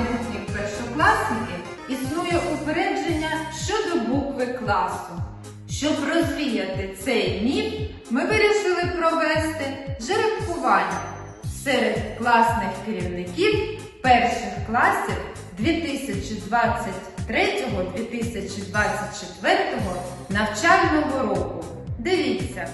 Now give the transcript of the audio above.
майбутніх першокласників існує упередження щодо букви класу. Щоб розвіяти цей міф, ми вирішили провести жеребкування серед класних керівників перших класів 2023-2024 навчального року. Дивіться,